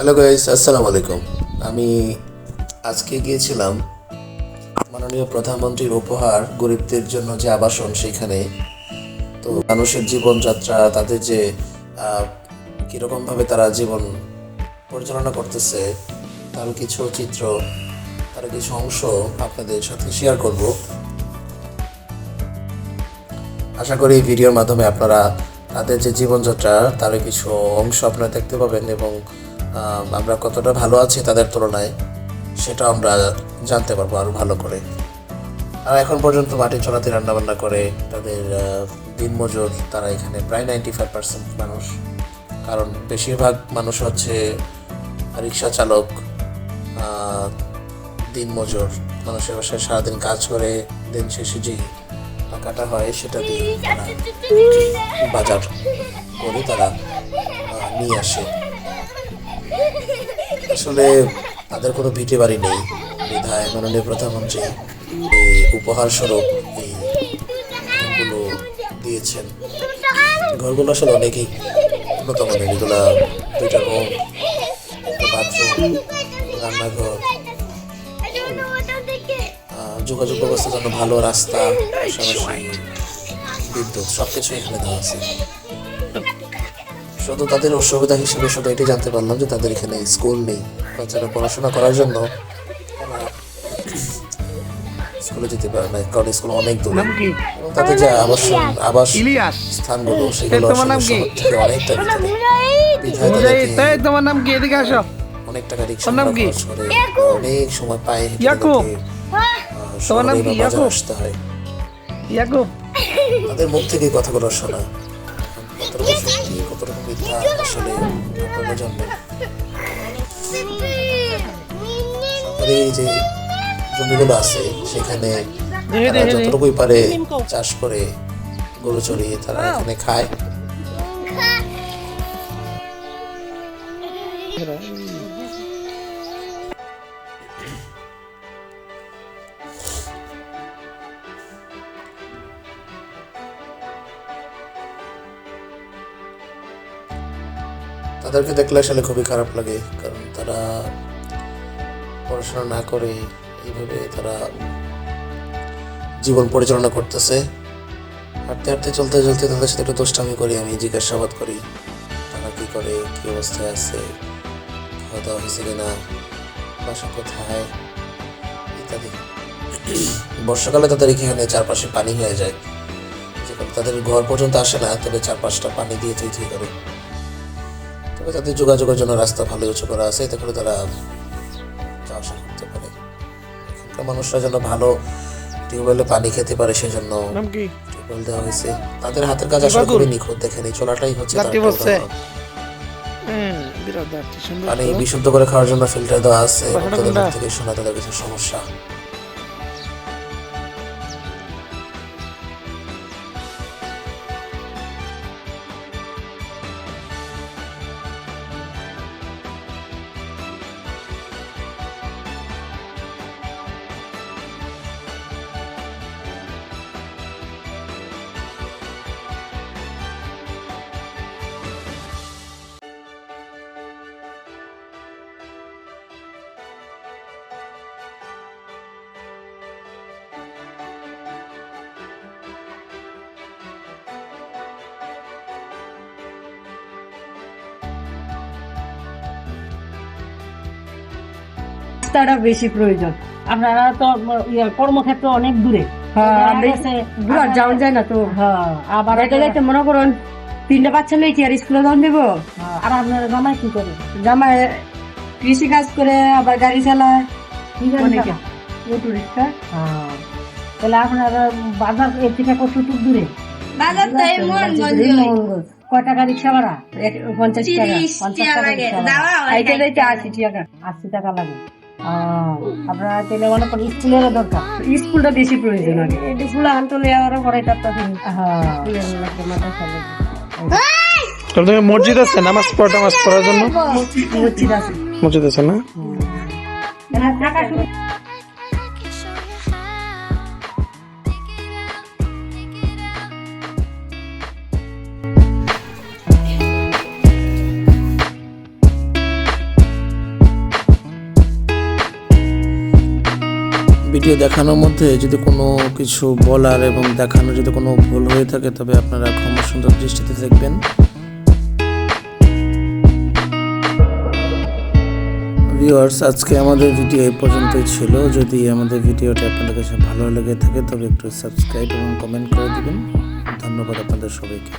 Hello guys আসসালামু আলাইকুম আমি আজকে গিয়েছিলাম মাননীয় প্রধানমন্ত্রীর উপহার গরিবদের জন্য যে আবাসন সেখানে। তো মানুষের জীবনযাত্রা, তাদের যে কীরকমভাবে তারা জীবন পরিচালনা করতেছে, তার কিছু চিত্র, তার কিছু অংশ আপনাদের সাথে শেয়ার করব। আশা করি ভিডিওর মাধ্যমে আপনারা তাদের যে জীবনযাত্রা, তার কিছু অংশ আপনারা দেখতে পাবেন এবং আমরা কতটা ভালো আছি তাদের তুলনায়, সেটা আমরা জানতে পারব আরও ভালো করে। আর এখন পর্যন্ত মাটি চড়াতে রান্নাবান্না করে তাদের দিনমজুর, তারা এখানে প্রায় নাইনটি ফাইভ পার্সেন্ট মানুষ। কারণ বেশিরভাগ মানুষ হচ্ছে রিক্সা চালক দিনমজুর। মানুষের বাসায় সারাদিন কাজ করে, দিন শেষে যে টাকাটা হয় সেটা দিয়ে তারা বাজার করে তারা নিয়ে আসে। আসলে তাদের কোনো ভিটে বাড়ি নেই। বিধায় মাননীয় প্রধানমন্ত্রী এই উপহার স্বরূপ এই ঘরগুলো দিয়েছেন। ঘরগুলো আসলে অনেকই উন্নত মানের এগুলা দুইটা রুম বাথরুম, রান্নাঘর যোগাযোগ ব্যবস্থার জন্য ভালো রাস্তা বিদ্যুৎ সব কিছু এখানে দেওয়া আছে। শুধু তাদের অসুবিধা হিসেবে শুধু এটি জানতে পারলাম যে তাদের এখানে স্কুল নেই। বাচ্চারা পড়াশোনা করার জন্য স্কুলে যেতে পারে না কারণ স্কুল অনেক দূরে। তাদের যে আবাসন আবাস স্থানগুলো সেগুলো তোমার নাম আসলে কি? শহর থেকে অনেকটা তোমার নাম কি? এদিকে আসো। অনেক টাকা রিক্সা নাম কি? করে অনেক সময় পায়ে ইয়াকুব। তোমার নাম কি? ইয়াকুব? আসতে হয়। ইয়াকুব। তাদের মুখ থেকে কথাগুলো শোনা। কতটুকু মিথ্যা আসলে জানবেন সরকারি যে জমিগুলো আছে সেখানে তারা যতটুকুই পারে চাষ করে গরু চড়িয়ে তারা এখানে খায়। তাদেরকে দেখলে আসলে খুবই খারাপ লাগে, কারণ তারা পড়াশোনা না করে এইভাবে তারা জীবন পরিচালনা করতেছে। হাঁটতে হাঁটতে চলতে চলতে তাদের সাথে একটু দুষ্টামি করি, আমি জিজ্ঞাসাবাদ করি, তারা কি করে, কি অবস্থায় আছে খাওয়া দাওয়া হয়েছে কিনা, বাসা কোথায়, ইত্যাদি। বর্ষাকালে তাদের এখানে চারপাশে পানি হয়ে যায়। যেখানে তাদের ঘর পর্যন্ত আসে না তবে চারপাশটা পানি দিয়ে থই করে। তবে তাদের যোগাযোগের জন্য রাস্তা ভালো উঁচু করা আছে এতে করে তারা যাওয়া আসা করতে পারে। এখানকার মানুষরা যেন ভালো টিউবওয়েলে পানি খেতে পারে সেজন্য টিউবওয়েল দেওয়া হয়েছে। তাদের হাতের কাজ আসলে খুবই নিখুঁত দেখেন এই চোলাটাই হচ্ছে তার পানি বিশুদ্ধ করে খাওয়ার জন্য ফিল্টার দেওয়া আছে? থেকে শোনা তাদের কিছু সমস্যা। রাস্তাটা বেশি প্রয়োজন। আপনারা তো কর্মক্ষেত্র অনেক দূরে। হ্যাঁ যাওয়া যায় না তো। হ্যাঁ আবার যাইতে মনে করুন তিনটা বাচ্চা লইছি আর স্কুলে যাওয়া দেবো আর আপনার জামাই কি করে? জামাই কৃষি কাজ করে আবার গাড়ি চালায় কি? Auto rickshaw. হ্যাঁ তাহলে আপনার বাজার এর থেকে কত দূর দূরে? বাজার। কয় টাকা রিক্সা ভাড়া? পঞ্চাশ টাকা পঞ্চাশ টাকা আশি টাকা। আশি টাকা লাগে। আপনারা তেলে মনে করেন স্কুলের দরকার। স্কুলটা বেশি প্রয়োজন আগে। এই স্কুল আনতে আরও পরে চারটা দিন। হ্যাঁ। মসজিদ আছে? নামাজ পড়া নামাজ পড়ার জন্য? মসজিদ আছে। মসজিদ আছে না? ভিডিও দেখানোর মধ্যে যদি কোনো কিছু বলার এবং দেখানোর যদি কোনো ভুল হয়ে থাকে, তবে আপনারা ক্ষমা সুন্দর দৃষ্টিতে দেখবেন। ভিউয়ার্স আজকে আমাদের ভিডিও এই পর্যন্তই ছিল। যদি আমাদের ভিডিওটা আপনাদের কাছে ভালো লেগে থাকে, তবে একটু সাবস্ক্রাইব এবং কমেন্ট করে দিবেন। ধন্যবাদ আপনাদের সবাইকে।